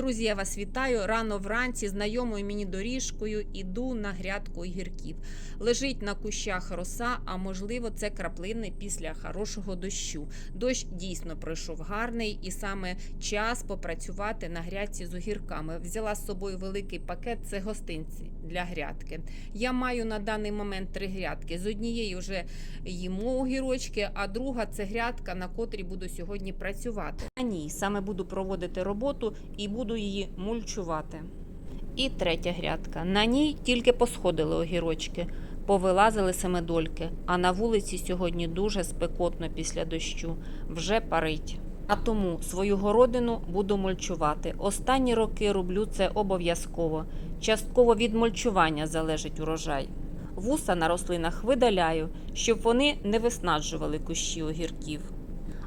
Друзі, я вас вітаю. Рано вранці знайомою мені доріжкою іду на грядку огірків. Лежить на кущах роса, а можливо, це краплини після хорошого дощу. Дощ дійсно пройшов гарний, і саме час попрацювати на грядці з огірками. Взяла з собою великий пакет. Це гостинці для грядки. Я маю на даний момент три грядки. З однієї вже їмо огірочки, а друга це грядка, на котрій буду сьогодні працювати. На ній саме буду проводити роботу і буду її мульчувати. І третя грядка. На ній тільки посходили огірочки, повилазили семидольки, а на вулиці сьогодні дуже спекотно після дощу, вже парить. А тому свою городину буду мульчувати. Останні роки роблю це обов'язково. Частково від мульчування залежить урожай. Вуса на рослинах видаляю, щоб вони не виснаджували кущі огірків.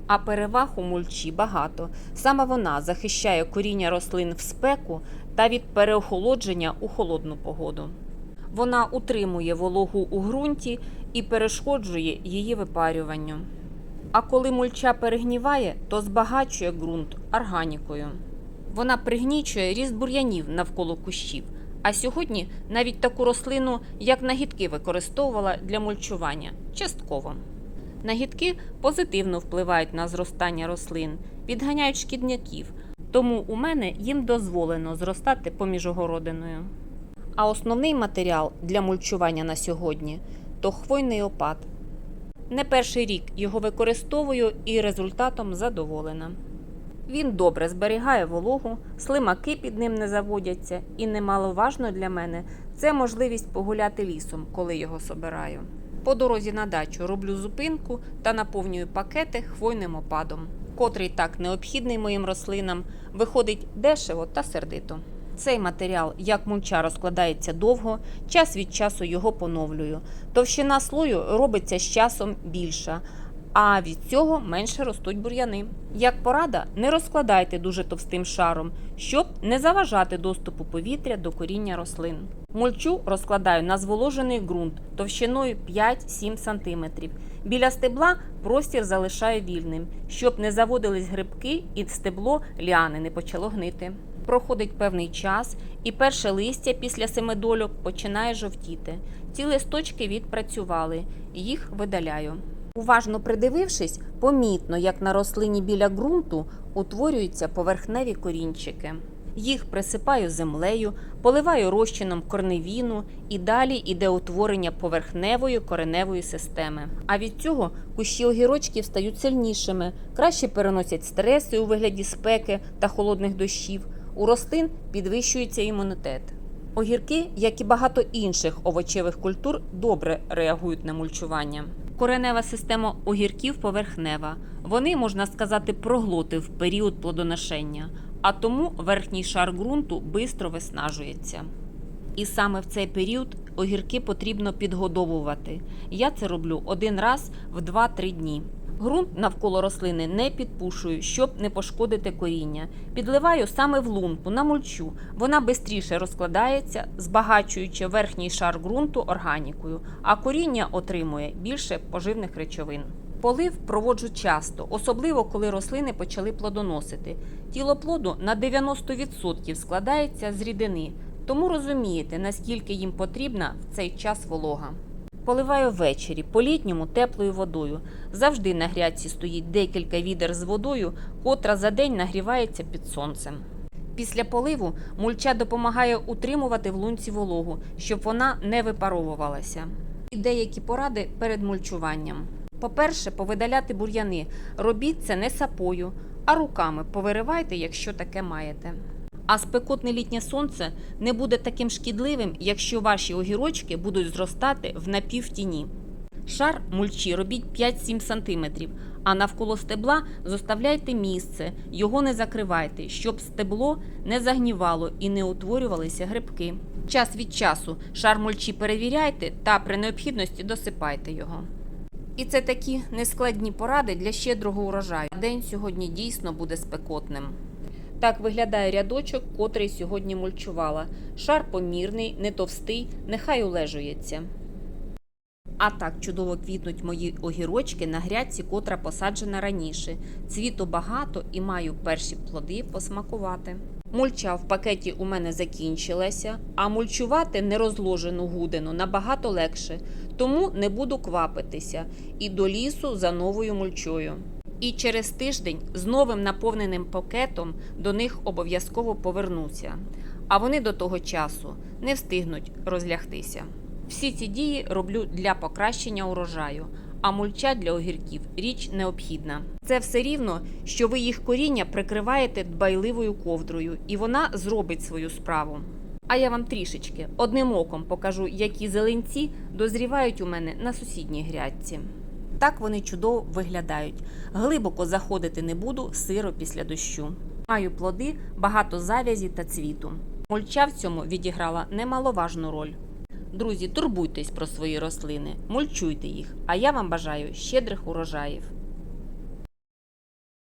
А переваг у мульчі багато. Саме вона захищає коріння рослин в спеку та від переохолодження у холодну погоду. Вона утримує вологу у ґрунті і перешкоджує її випарюванню. А коли мульча перегніває, то збагачує ґрунт органікою. Вона пригнічує ріст бур'янів навколо кущів. А сьогодні навіть таку рослину, як нагідки, використовувала для мульчування частково. Нагідки позитивно впливають на зростання рослин, відганяють шкідників, тому у мене їм дозволено зростати поміж огородиною. А основний матеріал для мульчування на сьогодні то хвойний опад. Не перший рік його використовую і результатом задоволена. Він добре зберігає вологу, слимаки під ним не заводяться, і немаловажно для мене це можливість погуляти лісом, коли його собираю. По дорозі на дачу роблю зупинку та наповнюю пакети хвойним опадом, котрий так необхідний моїм рослинам, виходить дешево та сердито. Цей матеріал, як мульча, розкладається довго, час від часу його поновлюю. Товщина слою робиться з часом більша, а від цього менше ростуть бур'яни. Як порада, не розкладайте дуже товстим шаром, щоб не заважати доступу повітря до коріння рослин. Мульчу розкладаю на зволожений ґрунт товщиною 5-7 см. Біля стебла простір залишаю вільним, щоб не заводились грибки і стебло ліани не почало гнити. Проходить певний час, і перше листя після семидольок починає жовтіти. Ці листочки відпрацювали, їх видаляю. Уважно придивившись, помітно, як на рослині біля ґрунту утворюються поверхневі корінчики. Їх присипаю землею, поливаю розчином корневіну і далі іде утворення поверхневої кореневої системи. А від цього кущі огірочків стають сильнішими, краще переносять стреси у вигляді спеки та холодних дощів. У рослин підвищується імунітет. Огірки, як і багато інших овочевих культур, добре реагують на мульчування. Коренева система огірків поверхнева. Вони, можна сказати, проглотив період плодоношення, а тому верхній шар ґрунту бистро виснажується. І саме в цей період огірки потрібно підгодовувати. Я це роблю один раз в 2-3 дні. Ґрунт навколо рослини не підпушую, щоб не пошкодити коріння. Підливаю саме в лунку на мульчу. Вона швидше розкладається, збагачуючи верхній шар ґрунту органікою, а коріння отримує більше поживних речовин. Полив проводжу часто, особливо коли рослини почали плодоносити. Тіло плоду на 90% складається з рідини, тому розумієте, наскільки їм потрібна в цей час волога. Поливаю ввечері, по-літньому теплою водою. Завжди на грядці стоїть декілька відер з водою, котра за день нагрівається під сонцем. Після поливу мульча допомагає утримувати в лунці вологу, щоб вона не випаровувалася. І деякі поради перед мульчуванням. По-перше, повидаляти бур'яни. Робіть це не сапою, а руками повиривайте, якщо таке маєте. А спекотне літнє сонце не буде таким шкідливим, якщо ваші огірочки будуть зростати в напівтіні. Шар мульчі робіть 5-7 см, а навколо стебла зоставляйте місце, його не закривайте, щоб стебло не загнівало і не утворювалися грибки. Час від часу шар мульчі перевіряйте та при необхідності досипайте його. І це такі нескладні поради для щедрого урожаю. День сьогодні дійсно буде спекотним. Так виглядає рядочок, котрий сьогодні мульчувала. Шар помірний, не товстий, нехай улежується. А так чудово квітнуть мої огірочки на грядці, котра посаджена раніше. Цвіту багато і маю перші плоди посмакувати. Мульча в пакеті у мене закінчилася, а мульчувати нерозложену гудину набагато легше, тому не буду квапитися і до лісу за новою мульчою. І через тиждень з новим наповненим пакетом до них обов'язково повернуся. А вони до того часу не встигнуть розлягтися. Всі ці дії роблю для покращення урожаю, а мульча для огірків річ необхідна. Це все рівно, що ви їх коріння прикриваєте дбайливою ковдрою, і вона зробить свою справу. А я вам трішечки одним оком покажу, які зеленці дозрівають у мене на сусідній грядці. Так вони чудово виглядають. Глибоко заходити не буду сиро після дощу. Маю плоди, багато завязі та цвіту. Мульча в цьому відіграла немаловажну роль. Друзі, турбуйтесь про свої рослини, мульчуйте їх, а я вам бажаю щедрих урожаїв.